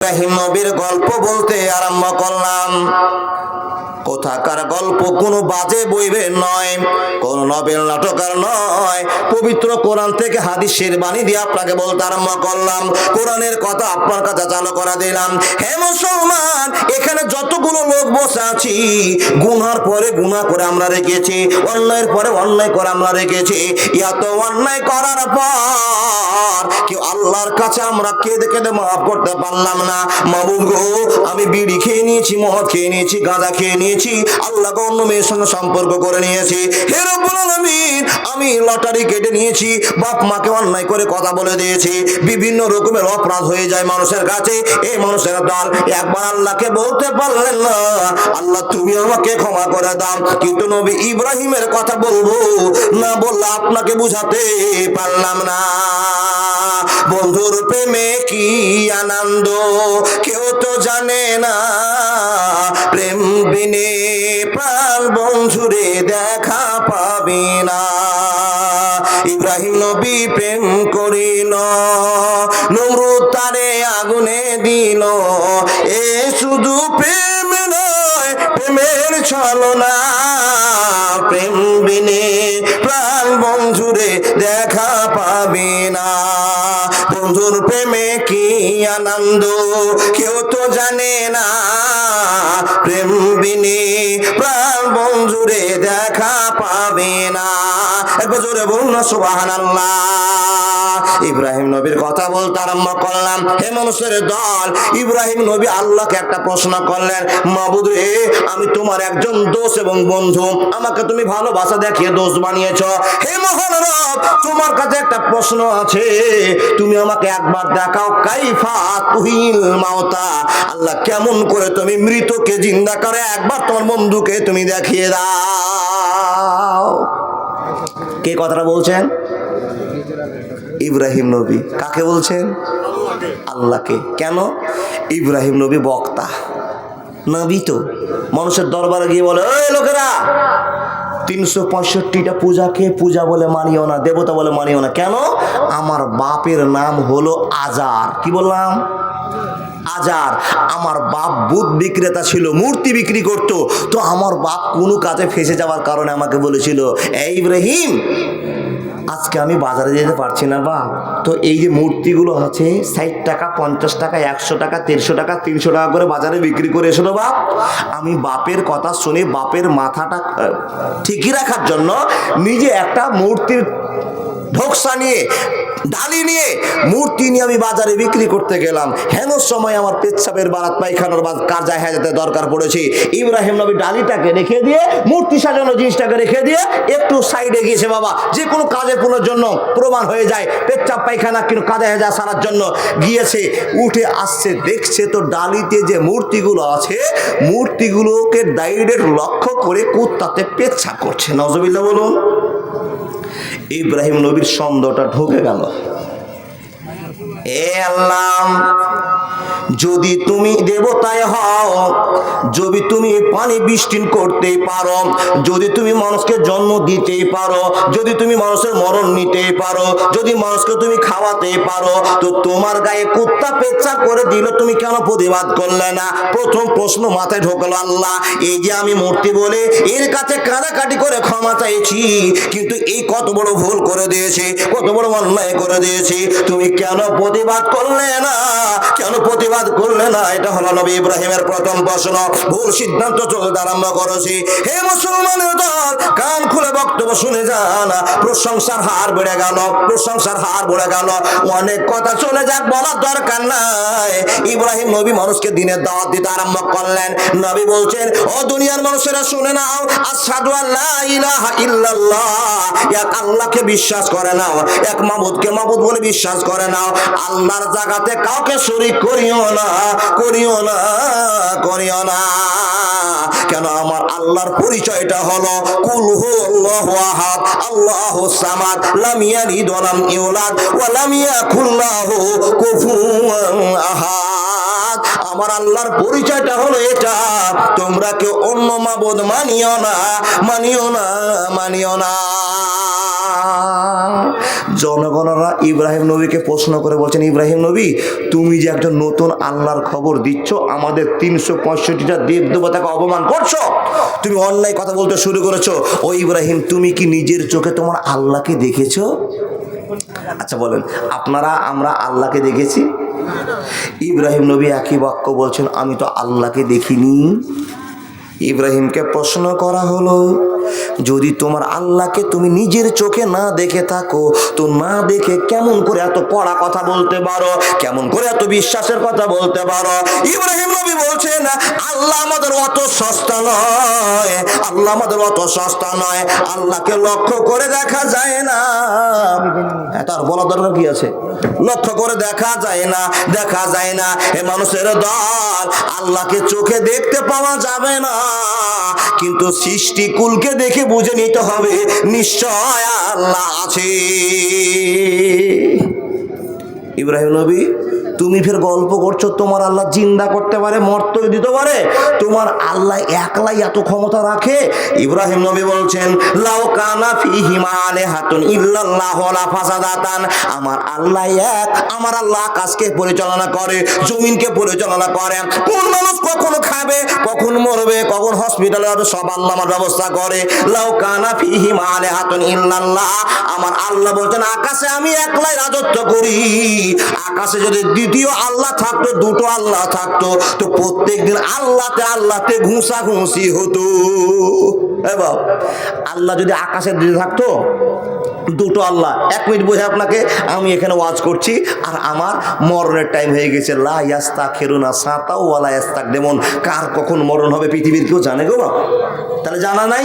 ইব্রাহিম নবীর গল্প বলতে আরম্ভ করলাম। কোথাকার গল্প কোনো বাজে বইবে নয়, কোন নবেল নাটকার নয়। পবিত্র কোরআন থেকে হাদিসের বাণী দিয়ে আপনাকে বলতে আরম্ভ করলাম। কোরআনের কথা আপনার কাছে চালু করা দিলাম। হে মুসলমান, এখানে যতগুলো লোক বসে আছি, গুনার পরে গুনাহ করে আমরা রেখেছি, অন্যায়ের পরে অন্যায় করে আমরা রেখেছি। এত অন্যায় করার পর কেউ আল্লাহর কাছে আমরা কেঁদে কেঁদে মাফ করতে পারলাম না। মাবুদ গো, আমি বিড়ি খেয়ে নিয়েছি, মদ খেয়ে নিয়েছি, গাঁজা খেয়ে নিয়েছি। আল্লাহ অন্য মেয়ের সঙ্গে সম্পর্ক করে নিয়েছি। হে রব্বুল আমি লটারি কেটে নিয়েছি, বাপ মাকে অন্যায় করে কথা বলে দিয়েছি। বিভিন্ন রকমের অপরাধ হয়ে যায় মানুষের কাছে। এই মানুষের দল একবার আল্লাহকে বলতে পারলেন না, আল্লাহ তুমি আমাকে ক্ষমা করে দাও। কিন্তু নবী ইব্রাহিমের কথা বলব, না বললে আপনাকে বুঝাতে পারলাম না। বন্ধুর প্রেমে কি আনন্দ, কেউ তো জানে না। প্রেম বিনে প্রাণ বন্ধুরে দেখা পাবি না। ইব্রাহিম নবী প্রেম করিল, নমরুদ তারে আগুনে দিল। এ শুধু প্রেম নয়, প্রেমের ছলনা। প্রেম বিনে প্রাণ বন্ধুরে দেখা পাবে না। বন্ধুর প্রেমে কি আনন্দ, কেউ তো জানে না। প্রেম বিনে প্রাণ বন্ধুরে দেখা পাবে না। একবার জোরে বলুন সুবাহ সুবাহান ইব্রাহিম নবীর কথা বলতে আরম্ভ করলাম। হে মানুষের দল, ইব্রাহিম নবী আল্লাহকে একটা প্রশ্ন করলেন, মাবুদ রে, আমি তোমার একজন দোষ এবং বন্ধু, আমাকে তুমি ভালোবাসা দেখিয়ে দোষ বানিয়েছ। হে মহান রব, তোমার কাছে একটা প্রশ্ন আছে, তুমি আমাকে একবার দেখাও, কাইফা তুহিল মাওতা আল্লাহ, কেমন করে তুমি মৃতকে জিন্দা করে একবার তোমার বন্ধুকে তুমি দেখিয়ে দাও। কে কথাটা বলছেন? ইব্রাহিম নবী। কাকে বলছেন? আল্লাহকে। কেন? ইব্রাহিম নবী বক্তা। নবী তো। মানুষের দরবারে গিয়ে বলে ওই লোকেরা, তিনশো পঁয়ষট্টিটা পূজাকে পূজা বলে মানিও না, দেবতা বলে মানিও না। কেন? আমার বাপের নাম হলো আজার। কি বললাম? আজার। আমার বাপ বুধ বিক্রেতা ছিল, মূর্তি বিক্রি করত। তো আমার বাপ কোনো কাজে ফেসে যাওয়ার কারণে আমাকে বলেছিল, এই ইব্রাহিম আজকে আমি বাজারে যেতে পারছি না বা। তো এই যে মূর্তিগুলো আছে, ষাট টাকা, পঞ্চাশ টাকা, একশো টাকা, দেড়শো টাকা, তিনশো টাকা করে বাজারে বিক্রি করে এসো না বাপ। আমি বাপের কথা শুনে বাপের মাথাটা ঠিকই রাখার জন্য নিজে একটা মূর্তির ঢোকসা নিয়ে ডালি নিয়ে মূর্তি নিয়ে আমি বাজারে বিক্রি করতে গেলাম। হেন সময় আমার পেচ্ছাপের বারাত পায়খানার বা কার যায় হাজাতে দরকার পড়েছে। ইব্রাহিম নবী ডালিটাকে রেখে দিয়ে, মূর্তি সাজানো জিনিসটাকে রেখে দিয়ে একটু সাইডে গিয়েছে বাবা। যে কোনো কাজে পুনোর জন্য প্রমাণ হয়ে যায়। পেচ্ছাপ পায়খানা কিন্তু কাজে হেজা সারার জন্য। গিয়েছে, উঠে আসছে, দেখছে তো ডালিতে যে মূর্তিগুলো আছে, মূর্তিগুলোকে ডাইরেক্ট লক্ষ্য করে কুত্তাতে পেচ্ছা করছে। নজবিল্লা বলুন। ইব্রাহিম নবীর সন্দেহটা ঢুকে গেল। যদি তুমি দেবতায় হও, যদি তুমি পানি বৃষ্টি করতেই পারো, যদি তুমি মানুষকে জন্ম দিতেই পারো, যদি তুমি মানুষের মরণ নিতেই পারো, যদি মানুষকে তুমি খাওয়াতেই পারো, তো তোমার গায়ে কুত্তা পেচ্ছা করে দিল, তুমি কেন প্রতিবাদ করলে না? প্রথম প্রশ্ন মাথায় ঢোকলো আল্লাহ, এই যে আমি মূর্তি বলে এর কাছে কাঁদাকাটি করে ক্ষমা চাইছি, কিন্তু এই কত বড় ভুল করে দিয়েছে, কত বড় অন্যায় করে দিয়েছি, তুমি কেন প্রতিবাদ করলে না, কেন প্রতিবাদ করলে না? এটা হলো নবী ইব্রাহিমের প্রথম প্রশ্ন। ভুল সিদ্ধান্ত চলতে আরম্ভ করেছি। হে মুসলমানের দল, কান খুলে বক্তব্য শুনে যান। প্রশংসার হার বেড়ে গেল, প্রশংসার হার বেড়ে গেল। অনেক কথা চলে যাক, বলার দরকার নাই। ইব্রাহিম নবী মানুষকে দিনের দাওয়াত দিতে আরম্ভ করলেন। নবী বলছেন, ও দুনিয়ার মানুষেরা, শুনে নাও, আশহাদু আল্লা ইলাহা ইল্লাল্লাহ। এক আল্লাহকে বিশ্বাস করে নাও, এক মাবুদকে মাবুদ বলে বিশ্বাস করে নাও। আল্লাহর জায়গাতে কাউকে শরীক করিও না করিও না করিও না। কেন আমার আল্লাহর পরিচয়টা হলো, কুল হু আল্লাহু আহাদ, আল্লাহু সামাদ, লাম ইয়ালিদ ওয়া লাম ইউলাদ, ওয়া লাম ইয়াকুল লাহু আহাদ। আমার আল্লাহর পরিচয়টা হলো এটা, তোমরা কেউ অন্য মাবুদ মানিও না মানিও না মানিও না। জনগণরা ইব্রাহিম নবীকে প্রশ্ন করে বলছেন, ইব্রাহিম নবী, তুমি যে একজন নতুন আল্লাহর খবর দিচ্ছ, আমাদের তিনশো পঁয়ষট্টিটা দেব দেবতাকে অপমান করছ? তুমি অন্যায় কথা বলতে শুরু করেছ। ও ইব্রাহিম, তুমি কি নিজের চোখে তোমার আল্লাহকে দেখেছ? আচ্ছা বলেন, আপনারা, আমরা আল্লাহকে দেখেছি? ইব্রাহিম নবী একই বাক্য বলছেন, আমি তো আল্লাহকে দেখিনি। ইব্রাহিমকে প্রশ্ন করা হলো যদি তোমার আল্লাহকে তুমি নিজের চোখে না দেখে থাকো তো না দেখে কেমন করে এত পড়া কথা বলতে পারো? কেমন করে এত বিশ্বাসের কথা বলতে পারো? ইব্রাহিম নবী বলছেন আল্লাহ আমাদের অত সস্তা নয়। আল্লাহ আমাদের অত সস্তা নয়। আল্লাহকে লক্ষ্য করে দেখা যায় না। হ্যাঁ, তার বলা দরকার কি আছে? লক্ষ্য করে দেখা যায় না দেখা যায় না। এ মানুষের দল আল্লাহকে চোখে দেখতে পাওয়া যাবে না। কিন্তু সৃষ্টিকুলকে দেখে বুঝে নিতে হবে নিশ্চয় আল্লাহ আছে। ইব্রাহিম নবী তুমি ফের গল্প করছ, তোমার আল্লাহ জিন্দা করতে পারে মর্ত দিতে পারে, তোমার আল্লাহ একলাই এত ক্ষমতা রাখে? ইব্রাহিম নবী বলছেন, লাউ কানা ফি হিমালে হাতুন ইল্লাল্লাহ লা ফাসাদাতান। আমার আল্লাহ এক, আমার আল্লাহ আকাশকে পরিচালনা করে, জমিনকে পরিচালনা করে। কোন মানুষ কখন খাবে, কখন মরবে, কখন হসপিটালে যাবে, সব আল্লাহ আমার ব্যবস্থা করে। লাও কানা ফি হিমালে হাতুন ইল্লাল্লাহ। আমার আল্লাহ বলছেন, আকাশে আমি একলাই রাজত্ব করি। আকাশে যদি দ্বিতীয় আল্লাহ থাকতো দুটো আল্লাহ থাকতো তো প্রত্যেকদিন আল্লাহতে আল্লাহতে ঘুষা ঘুষি হতো। এ বাপ, আল্লাহ যদি আকাশের দিকে থাকতো দুটো আল্লাহ। এক মিনিট বোঝে আপনাকে আমি এখানে ওয়াজ করছি আর আমার মরণের টাইম হয়ে গেছে। লা খেরুনা সাঁতাও ওয়ালা ইয়াস্তাক দেমন কার কখন মরণ হবে পৃথিবীর কেউ জানে গো বাপ? তাহলে জানা নাই,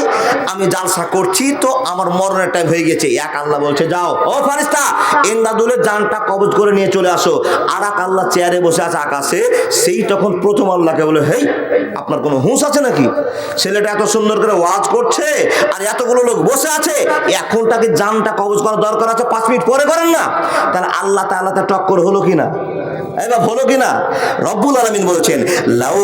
আমি জালসা করছি, তো আমার মরণের টাইম হয়ে গেছে। এক আল্লাহ বলছে, যাও, ও ফারিস্তা এন্দাদুলের জানটা কবজ করে নিয়ে চলে আসো। আর এক আল্লাহ চেয়ারে বসে আছে আকাশে, সেই তখন প্রথম আল্লাহকে বলে, হেই, আপনার কোনো হুঁশ আছে নাকি? ছেলেটা এত সুন্দর করে ওয়াজ করছে, আর এতগুলো লোক বসে আছে, এখন তাকে জানটা কবজ করার দরকার আছে, পাঁচ মিনিট পরে করেন না। তাহলে আল্লাহ তাআলাতে টক্কর হলো কিনা? কিনা? রব্বুল আলামিন বলছেন, লাউ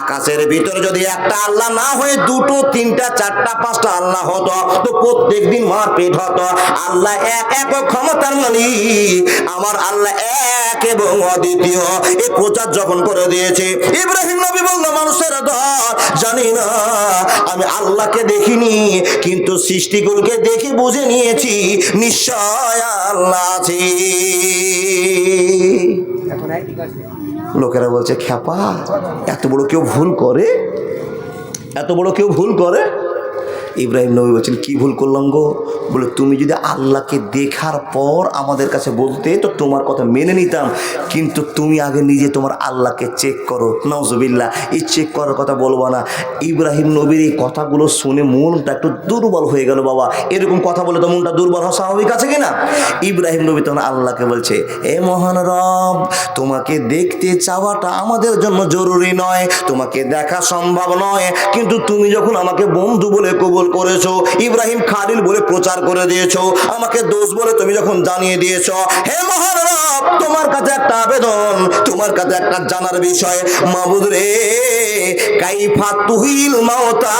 আকাশের ভিতরে যদি একটা আল্লাহ না হয়ে, দুটো, তিনটা, চারটা, পাঁচটা আল্লাহ হতো, তো প্রত্যেকদিন মারপিট হতো। আল্লাহ এক এক ক্ষমতার মালিক। আমার আল্লাহ এক এবং অদ্বিতীয়। এই প্রচার যখন করে দিয়েছে, ইব্রাহিম নবী বলল, মানুষের দল জানি না, আমি আল্লাহকে দেখিনি, কিন্তু সৃষ্টিগুলোকে দেখে বুঝে নিয়েছি, নিশ্চয় লোকেরা বলছে খ্যাপা এত বড় কেউ ভুল করে? এত বড় কেউ ভুল করে? ইব্রাহিম নবী বলছেন, কি ভুল করলাম গো? বলে, তুমি যদি আল্লাহকে দেখার পর আমাদের কাছে বলতে, তো তোমার কথা মেনে নিতাম। কিন্তু তুমি আগে নিজে তোমার আল্লাহকে চেক করো। নজবিল্লা এই চেক করার কথা বলব না। ইব্রাহিম নবীর এই কথাগুলো শুনে মনটা একটু দুর্বল হয়ে গেল, বাবা। এরকম কথা বলে তো মনটা দুর্বল হওয়া স্বাভাবিক আছে কিনা ইব্রাহিম নবী তখন আল্লাহকে বলছে, এ মহান রব, তোমাকে দেখতে চাওয়াটা আমাদের জন্য জরুরি নয়। তোমাকে দেখা সম্ভব নয়। কিন্তু তুমি যখন আমাকে বন্ধু বলে কবুল করেছ, ইব্রাহিম খালিল বলে প্রচার করে দিয়েছ, আমাকে দোষ বলে তুমি যখন জানিয়ে দিয়েছ। হে মহান রব তোমার কাছে একটা আবেদন, তোমার কাছে একটা জানার বিষয়। মাবুদ রে, কাইফা তুহিল মাওতা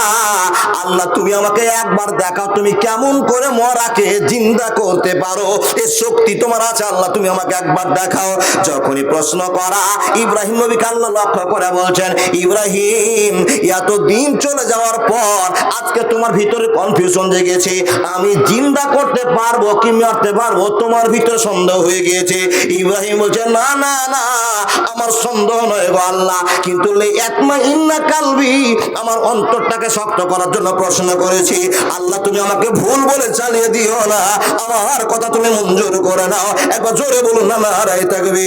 আল্লাহ, তুমি আমাকে একবার দেখাও, তুমি কেমন করে মরাকে জিন্দা করতে পারো। এ শক্তি তোমার আছে, আল্লাহ, তুমি আমাকে একবার দেখাও। যখনই প্রশ্ন করা, ইব্রাহিম নবীকে আল্লাহ লক্ষ্য করে বলছেন, ইব্রাহিম এত দিন চলে যাওয়ার পর আজকে তোমার ভিতরে কনফিউশন জেগেছে। আমি জিন্দা করতে পারব কি মারতে পারব? তোমার ভিতরে সন্দেহ হয়ে গিয়েছে। ইব্রাহিম বলছে, না না না, আমার সন্দেহ নয় গো আল্লাহ। কিন্তু একমা ইন্না কালবি, আমার অন্তরটাকে শক্ত করার জন্য প্রশ্ন করেছি। আল্লাহ, তুমি আমাকে ভুল বলে চালিয়ে দিও না। আমার কথা তুমি মঞ্জুর করে নাও। একবার জোরে বলুন, না নারাই থাকবে।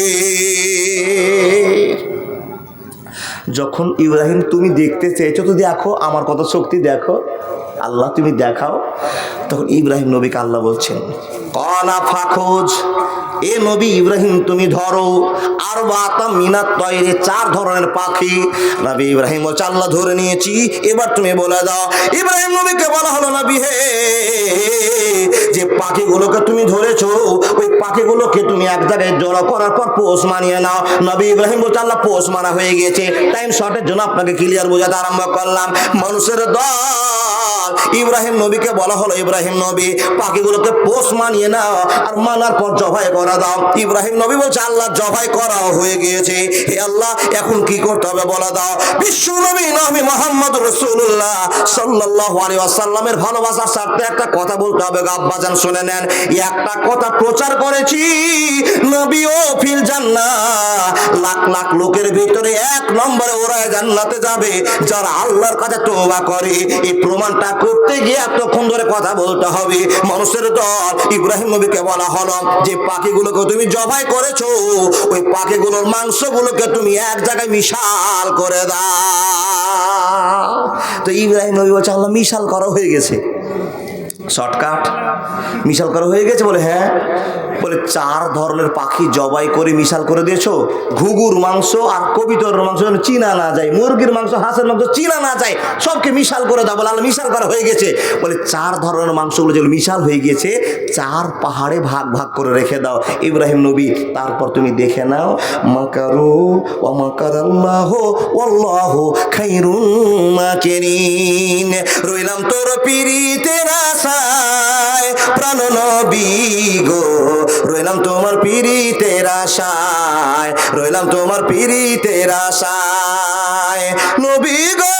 যখন ইব্রাহিম, তুমি দেখতে চেয়েছো তো দেখো, আমার কত শক্তি দেখো। আল্লাহ, তুমি দেখাও। তখন ইব্রাহিম নবীকে আল্লাহ বলছেন কনা ফাখোজ এ নবী ইব্রাহিম, তুমি ধরো। আর তৈরি চার ধরনের পাখি। নবী ইব্রাহিম বলছে, আল্লাহ ধরে নিয়েছি, এবার তুমি বলে দাও। ইব্রাহিম নবীকে বলা হলো, নবী হে, যে পাখিগুলোকে তুমি ধরেছো, ওই পাখিগুলোকে তুমি এক জায়গায় জড়ো করার পর পোষ মানিয়ে নাও। নবী ইব্রাহিম বলছে, আল্লাহ, পোষ মানা হয়ে গিয়েছে। টাইম শর্টের জন্য আপনাকে ক্লিয়ার বোঝাতে আরম্ভ করলাম। মানুষের দল ইব্রাহিম নবীকে বলা হলো, ইব্রাহিম নবী, পাখিগুলোকে পোষ মানিয়ে নাও আর মানার পর জবাই করা দাও। ইব্রাহিম নবী বলছে, আল্লাহ, জবাই করা হয়ে গিয়েছে। হে আল্লাহ, এখন কি করতে হবে বলা দাও। বিশ্ব নবী নবী মোহাম্মদ রসুল্লাহ আলাইহি ওয়াসাল্লামের ভালোবাসার স্বার্থে একটা কথা বলতে হবে। আব্বাজান শুনে নেন, একটা কথা প্রচার করেছি, নবী ও ফিল জান্নাহ। লাখ লাখ লোকের ভিতরে এক নম্বরে ওরা জান্নাতে যাবে, যারা আল্লাহর কাছে তোবা করে। এই প্রমাণটা করতে গিয়ে এতক্ষণ ধরে কথা বলতে হবে। মানুষের দল, ইব্রাহিম নবীকে বলা হলো যে, পাখিগুলোকে তুমি জবাই করেছ, ওই পাখিগুলোর মাংসগুলোকে তুমি এক জায়গায় মিশাল করে দাও। তো ইব্রাহিম নবী বলছে, আল্লাহ মিশাল করা হয়ে গেছে। শর্টকাট। মিশাল করা হয়ে গেছে বলে হ্যাঁ? বলে, চার ধরনের পাখি জবাই করে মিশাল করে দিয়েছ? ঘুঘুর মাংস আর কবিতর মাংস যেন চিনা না যায়, মুরগির মাংস, হাঁসের মাংস চিনা না যায়, সবকে মিশাল করে দাও বলে, আল্লাহ মিশাল করা হয়ে গেছে। বলে, চার ধরনের মাংসগুলো যেগুলো মিশাল হয়ে গিয়েছে, চার পাহাড়ে ভাগ ভাগ করে রেখে দাও। ইব্রাহিম নবী, তারপর তুমি দেখে নাও, মাকারু ও মাকার আল্লাহ খাইরুন মাকিরিন রইলাম তোর পিরিতের আশায় প্রাণ নবী গো। রইলাম তোমার পিরিতের আশায়, রইলাম তোমার পিরিতের আশায়। নবী গো,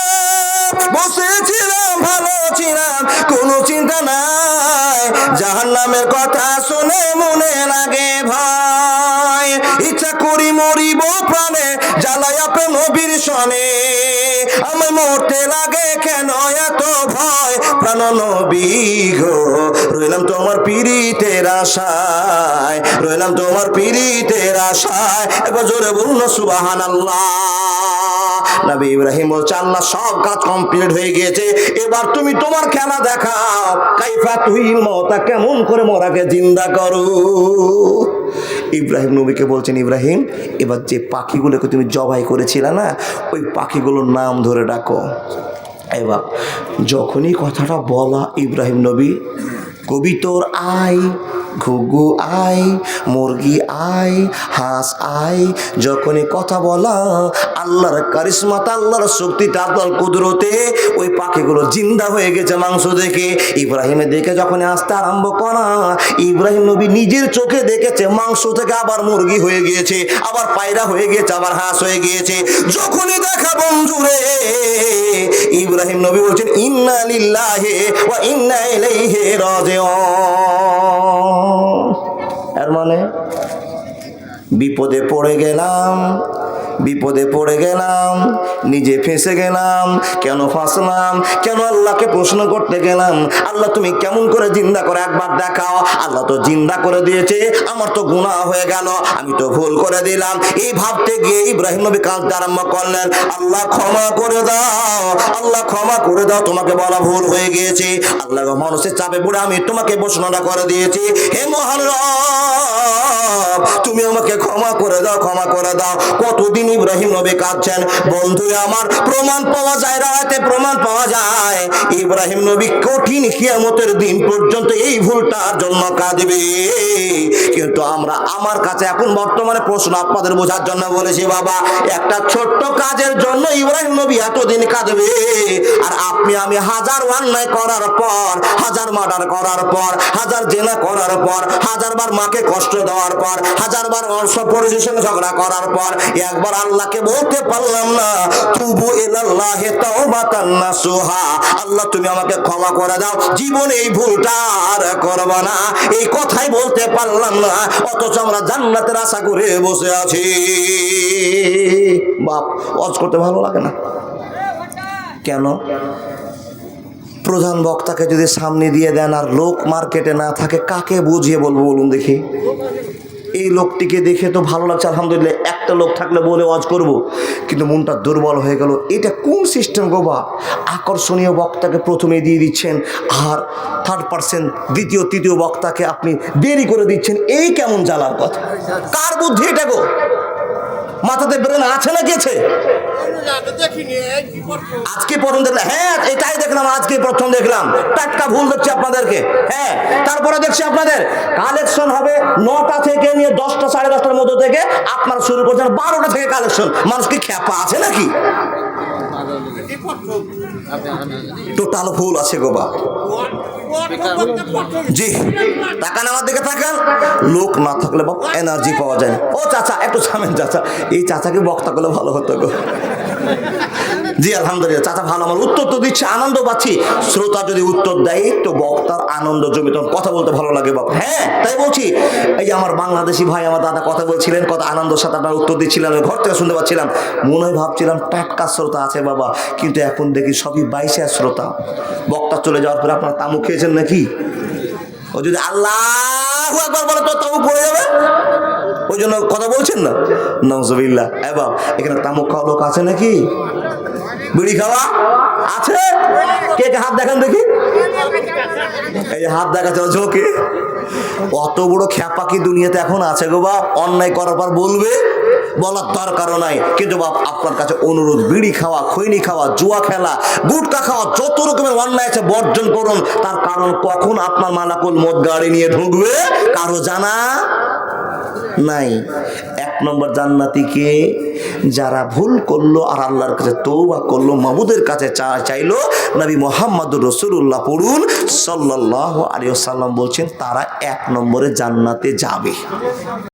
বসেছিলাম, ভালো ছিলাম, কোনো চিন্তা নাই। জাহান নামের কথা শুনে মনে লাগে ভয়। ইচ্ছা করি মরিব প্রাণে জ্বালাই আপে নবীর সনে। আমি মরতে লাগে কেন এত ভয়? প্রাণ নবী গো রইলাম তোমার পিরিতের আশায়, রইলাম তোমার পিরিতের আশায়। এবার জোরে বলুন সুবাহান নবী ইব্রাহিম বলছে, আল্লাহ সব কাজ কমপ্লিট হয়ে গিয়েছে। এবার তুমি তোমার খেলা দেখাও, কাইফা তুই মতা কেমন করে মরাকে জিন্দা করো? ইব্রাহিম নবীকে বলছেন, ইব্রাহিম, এবার যে পাখিগুলোকে তুমি জবাই করেছিলে না, ওই পাখিগুলোর নাম ধরে ডাকো। এবার যখনই কথাটা বলা ইব্রাহিম নবী কবিতর আই ঘুঘু আই, মুরগি আই, হাঁস আই, যখনই কথা বলা, আল্লাহর কারিশমাতা আল্লাহর শক্তিটা আল্লাহর কুদরতে, ওই পাখিগুলো জিন্দা হয়ে গেছে মাংস দেখে। ইব্রাহিমের দেখে যখন আসতে আরম্ভ করা, ইব্রাহিম নবী নিজের চোখে দেখেছে মাংস থেকে আবার মুরগি হয়ে গিয়েছে, আবার পায়রা হয়ে গিয়েছে, আবার হাঁস হয়ে গিয়েছে। যখনই দেখা বন্ধুরে, ইব্রাহিম নবী বলছেন, ইন্না লিল্লাহি ওয়া ইন্না ইলাইহি রাজিউন। বিপদে পড়ে গেলাম, বিপদে পড়ে গেলাম, নিজে ফেঁসে গেলাম, কেন ফাঁসলাম, কেন আল্লাহকে প্রশ্ন করতে গেলাম? আল্লাহ তুমি কেমন করে জিন্দা করে একবার দেখাও। আল্লাহ তো জিন্দা করে দিয়েছে, আমার তো গুনাহ হয়ে গেল, আমি তো ভুল করে দিলাম। এই ভাবতে গিয়ে ইব্রাহিম নবী কাঁদতে আরম্ভ করলেন, আল্লাহ ক্ষমা করে দাও, আল্লাহ ক্ষমা করে দাও, তোমাকে বলা ভুল হয়ে গিয়েছে। আল্লাহ মানুষের চাপে পড়ে আমি তোমাকে প্রশ্নটা করে দিয়েছি। হে মহান তুমি আমাকে ক্ষমা করে দাও, ক্ষমা করে দাও। কতদিন ইব্রাহিম নবী কাঁদছেন? বন্ধু আমার, প্রমাণ পাওয়া যায় রাতে প্রমাণ পাওয়া যায়। ইব্রাহিম নবী কঠিন কিয়ামতের দিন পর্যন্ত এই ভুলটার জন্য কাঁদবে। কিন্তু আমরা আমার কাছে এখন বর্তমানে প্রশ্ন আপনাদের বোঝার জন্য বলেছি, বাবা, একটা ছোট্ট কাজের জন্য ইব্রাহিম নবী এতদিন কাঁদবে। আর আপনি, আমি হাজার অন্যায় করার পর, হাজার মার্ডার করার পর, হাজার জেনা করার পর, হাজারবার মাকে কষ্ট দেওয়ার পর হাজারবার পরিচয়ের সঙ্গে ঝগড়া করার পর একবার আল্লাহকে বলতে পারলাম না, তুবু ইলাল্লাহি তাওবাতান নাসুহা। আল্লাহ, তুমি আমাকে ক্ষমা করে দাও। জীবন এই ভুলটা আর করব না। এই কথাই বলতে পারলাম না, অথচ আমরা জান্নাতের আশা করে বসে আছি। বাপ, ওয়াজ করতে ভালো লাগে না? কেন? প্রধান বক্তাকে যদি সামনে দিয়ে দেন আর লোক মার্কেটে না থাকে, কাকে বুঝিয়ে বলব বলুন দেখি? এই লোকটিকে দেখে তো ভালো লাগছে, আলহামদুলিল্লাহ। একটা লোক থাকলে বলে ওয়াজ করব। কিন্তু মনটা দুর্বল হয়ে গেল। এটা কোন সিস্টেম গো বা আকর্ষণীয় বক্তাকে প্রথমে দিয়ে দিচ্ছেন আর থার্ড পার্সেন্ট দ্বিতীয়, তৃতীয় বক্তাকে আপনি দেরি করে দিচ্ছেন। এই কেমন জ্বালার কথা? কার বুদ্ধি এটা গো? মাথাতে ব্রেন আছে না গেছে? আজকে প্রথম দেখলাম। হ্যাঁ এটাই দেখলাম, আজকে প্রথম দেখলাম। টাটকা ভুল দেখছি আপনাদেরকে। হ্যাঁ তারপরে দেখছি আপনাদের। কালেকশন হবে নটা শুরু করছেন বারোটা থেকে কালেকশন মানুষ কি খ্যাপা আছে নাকি? টোটাল ভুল আছে গো বা জি, টাকা নেওয়ার দিকে থাকেন লোক না থাকলে বাপ এনার্জি পাওয়া যায় না। ও চাচা, একটু সামেন চাচা। এই চাচাকে বক্তা করলে ভালো হতো গো। জি, আলহামদুলিল্লাহ। চাচা, ভালো আমার উত্তর তো দিচ্ছে, আনন্দ পাচ্ছি। শ্রোতা যদি উত্তর দেয় তো বক্তার আনন্দ জমি, তখন কথা বলতে ভালো লাগে বাপ। হ্যাঁ তাই বলছি। এই যে আমার বাংলাদেশি ভাই, আমার দাদা কথা বলছিলেন, কত আনন্দের সাথে আপনার উত্তর দিচ্ছিলাম ঘর থেকে শুনতে পাচ্ছিলাম। মনে হয় ভাবছিলাম, টাটকা শ্রোতা আছে বাবা, কিন্তু এখন দেখি সবই বাইশে শ্রোতা। বক্তা চলে যাওয়ার পরে আপনার তামুক খেয়েছেন নাকি? ও যদি আল্লাহ একবার বলে, তো তামুক পড়ে যাবে। ওই জন্য কথা বলছেন না? নজবিল্লা এবার এখানে তামুক খাওয়া লোক আছে নাকি? বিড়ি খাওয়া আছে? কে কে হাত দেখান দেখি। এই যে হাত দেখাচ্ছে ঝোঁকে অত বড় খ্যাপা কি দুনিয়াতে এখন আছে গো বাপ? অন্যায় করার পর বলবে? বলার দরকারও নাই। কিন্তু বাপ, আপনার কাছে অনুরোধ, বিড়ি খাওয়া, খৈনি খাওয়া, জুয়া খেলা, গুটকা খাওয়া, যত রকমের অন্যায় আছে বর্জন করুন। তার কারণ কখন আপনার মালাকুল মদ গাড়ি নিয়ে ঢুকবে? কারও জানা নাই। এক নম্বর জান্নাতিকে যারা ভুল করল আর আল্লাহর কাছে তৌবা করল, মাবুদের কাছে চা চাইলো, নবী মোহাম্মদুর রসুল্লাহ পড়ুন সাল্লাহ আলিয়াল্লাম বলছেন, তারা এক নম্বরে জান্নাতে যাবে।